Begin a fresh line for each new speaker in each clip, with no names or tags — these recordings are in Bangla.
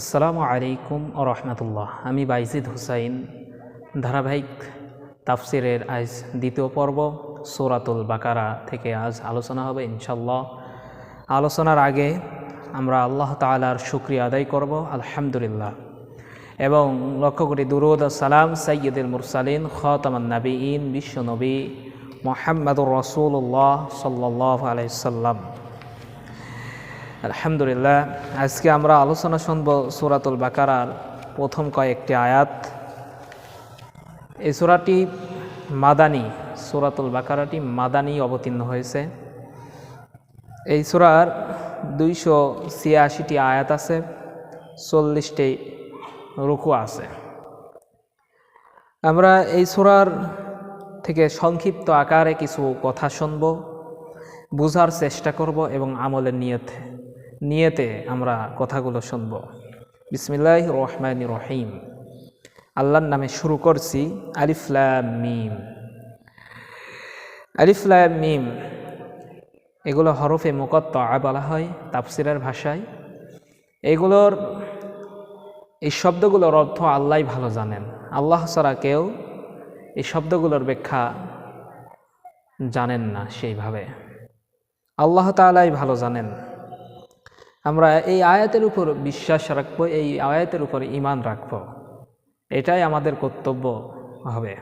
আসসালামু আলাইকুম রহমতুল্লাহ। আমি বাইজিদ হুসাইন। ধারাবাহিক তাফসিরের আজ দ্বিতীয় পর্ব, সৌরাতুল বাকারা থেকে আজ আলোচনা হবে ইনশাল্লাহ আলোচনার আগে আমরা আল্লাহ তালার শুক্রিয়া আদায় করব, আলহামদুলিল্লাহ। এবং লক্ষ্য করি দুরুদ সালাম সৈয়দুল মুরসালিন, খতামান নবীন বিশ্বনবী মোহাম্মদুর রসুল্লাহ সাল্লাহ আলাইসাল্লাম আলহামদুলিল্লাহ, আজকে আমরা আলোচনা শুনব সুরাতুল বাকারার প্রথম কয়েকটি আয়াত। এই সুরাটি মাদানি, সুরাতুল বাকারাটি মাদানি অবতীর্ণ হয়েছে। এই সুরার দুইশো ছিয়াশিটি আয়াত আছে, চল্লিশটি রুকু আছে। আমরা এই সুরার থেকে সংক্ষিপ্ত আকারে কিছু কথা শুনব, বোঝার চেষ্টা করব এবং আমলের নিয়তে নিয়েতে আমরা কথাগুলো শুনব। বিসমিল্লাহ রহমান রহিম। আল্লাহর নামে শুরু করছি আলিফলাম মিম। আলিফলাম মিম এগুলো হরফে মুকত্ত বলা হয় তাফসিরের ভাষায়। এগুলোর, এই শব্দগুলোর অর্থ আল্লাহ ভালো জানেন। আল্লাহ ছাড়া কেউ এই শব্দগুলোর ব্যাখ্যা জানেন না সেইভাবে। আল্লাহ তালাই ভালো জানেন। আমরা এই আয়াতের উপর বিশ্বাস রাখব, এই আয়াতের উপর ইমান রাখব। এটাই আমাদের কর্তব্য হবে।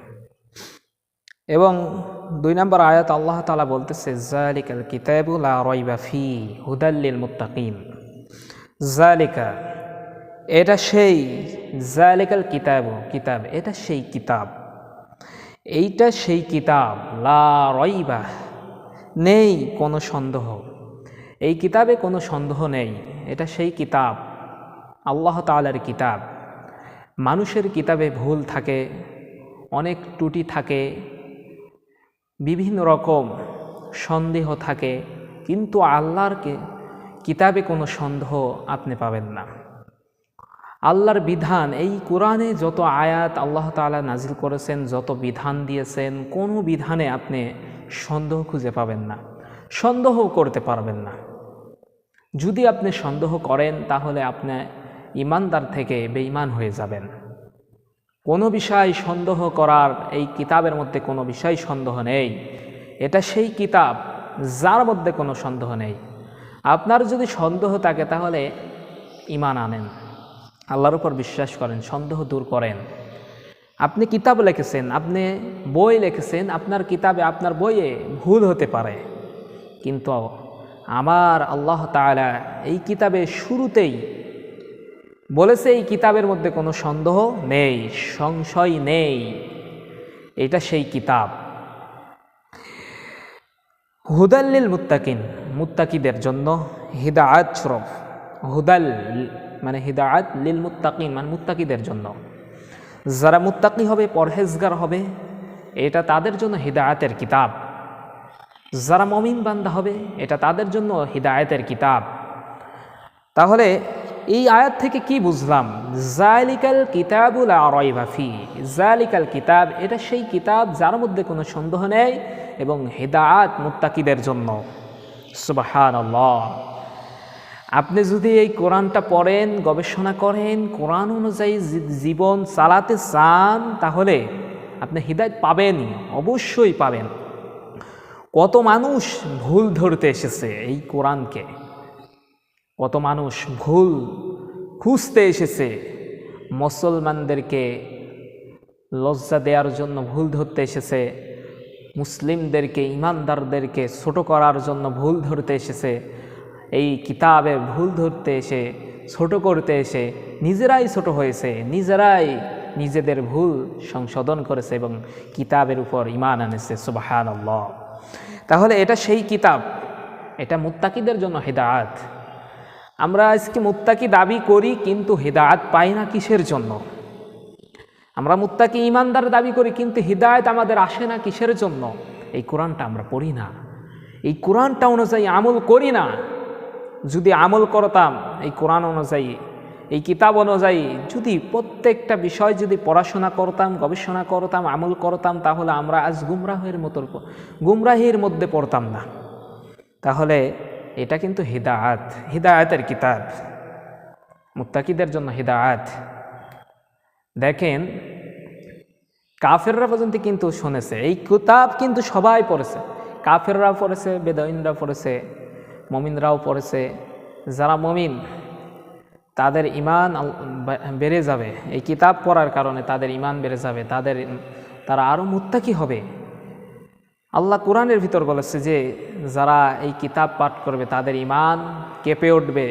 এবং দুই নম্বর আয়াত আল্লাহ তালা বলতেছে, জালিকাল কিতাবুল ফি হুদাল্লিল মুত্তাকিম জালিকা, এটা সেই, জালিকাল কিতাব কিতাব, এটা সেই কিতাব। এইটা সেই কিতাব, লা রয়বা, নেই কোনো সন্দেহ। এই কিতাবে কোনো সন্দেহ নেই। এটা সেই কিতাব, আল্লাহ তালার কিতাব। মানুষের কিতাবে ভুল থাকে, অনেক ত্রুটি থাকে, বিভিন্ন রকম সন্দেহ থাকে, কিন্তু আল্লাহর কিতাবে কোনো সন্দেহ আপনি পাবেন না। আল্লাহর বিধান, এই কোরআনে যত আয়াত আল্লাহ তালা নাজিল করেছেন, যত বিধান দিয়েছেন, কোনো বিধানে আপনি সন্দেহ খুঁজে পাবেন না সন্দেহ করতে পারবেন না। যদি আপনি সন্দেহ করেন, তাহলে আপনি ইমানদার থেকে বেঈমান হয়ে যাবেন। কোনো বিষয় সন্দেহ করার, এই কিতাবের মধ্যে কোনো বিষয় সন্দেহ নেই। এটা সেই কিতাব যার মধ্যে কোনো সন্দেহ নেই। আপনার যদি সন্দেহ থাকে, তাহলে ইমান আনেন। আল্লাহর উপর বিশ্বাস করেন, সন্দেহ দূর করেন। আপনি কিতাব লিখেছেন, আপনি বই লিখেছেন, আপনার কিতাবে, আপনার বইয়ে ভুল হতে পারে। কিন্তু আমার আল্লাহ তালা এই কিতাবের শুরুতেই বলেছে, এই কিতাবের মধ্যে কোনো সন্দেহ নেই, সংশয় নেই। এটা সেই কিতাব। হুদাল্লিল মুত্তাকিন, মুত্তাকিদের জন্য হিদায়াত শরফ হুদাল মানে হিদায়াত লিল মুত্তাকিন মানে মুত্তাকিদের জন্য। যারা মুত্তাকি হবে, পরহেজগার হবে, এটা তাদের জন্য হিদায়াতের কিতাব। যারা মমিন বান্দা হবে, এটা তাদের জন্য হিদায়তের কিতাব। তাহলে এই আয়াত থেকে কি বুঝলাম? জালিকাল কিতাবুল আরয়বাফি জালিকাল কিতাব, এটা সেই কিতাব যার মধ্যে কোনো সন্দেহ নেই এবং হেদায়াত মুত্তাকিদের জন্য। সুবাহান আপনি যদি এই কোরআনটা পড়েন, গবেষণা করেন, কোরআন অনুযায়ী জীবন চালাতে চান, তাহলে আপনি হৃদায়ত পাবেনই, অবশ্যই পাবেন। কত মানুষ ভুল ধরতে এসেছে এই কোরআনকে? কত মানুষ ভুল খুঁজতে এসেছে মুসলমানদেরকে লজ্জা দেওয়ার জন্য ভুল ধরতে এসেছে, মুসলিমদেরকে, ইমানদারদেরকে ছোট করার জন্য ভুল ধরতে এসেছে, এই কিতাবে ভুল ধরতে এসে, ছোট করতে এসে, নিজেরাই ছোট হয়েছে, নিজেরাই নিজেদের ভুল সংশোধন করেছে এবং কিতাবের উপর ইমান আনেছে সুবাহান আল্লাহ তাহলে এটা সেই কিতাব। এটা মুত্তাকিদের জন্য হেদায়াত। আমরা আজকে মুত্তাকি দাবি করি, কিন্তু হেদায়াত পাই না কিসের জন্য? আমরা মুত্তাকি ইমানদার দাবি করি, কিন্তু হৃদায়ত আমাদের আসে না কিসের জন্য? এই কোরআনটা আমরা পড়ি না। এই কোরআনটা অনুযায়ী আমল করি না। যদি আমল করতাম, এই কোরআন অনুযায়ী এই কিতাব অনুযায়ী যদি প্রত্যেকটা বিষয় যদি পড়াশোনা করতাম, গবেষণা করতাম, আমল করতাম, তাহলে আমরা আজ গুমরাহের মতো গুমরাহির মধ্যে পড়তাম না। তাহলে এটা কিন্তু হিদায়াত, হিদায়াতের কিতাব। মুত্তাকিদের জন্য হিদায়াত। দেখেন, কাফেররা পর্যন্ত কিন্তু শুনেছে, এই কিতাব কিন্তু সবাই পড়েছে। কাফেররাও পড়েছে বেদাইনরা পড়েছে, মমিনরাও পড়েছে, যারা মমিন তাদের ইমান বেড়ে যাবে। এই কিতাব পড়ার কারণে তাদের ইমান বেড়ে যাবে। তাদের তারা আরও মুত্তাকি হবে। আল্লাহ কোরআনের ভিতর বলেছে যে, যারা এই কিতাব পাঠ করবে, তাদের ইমান কেঁপে উঠবে।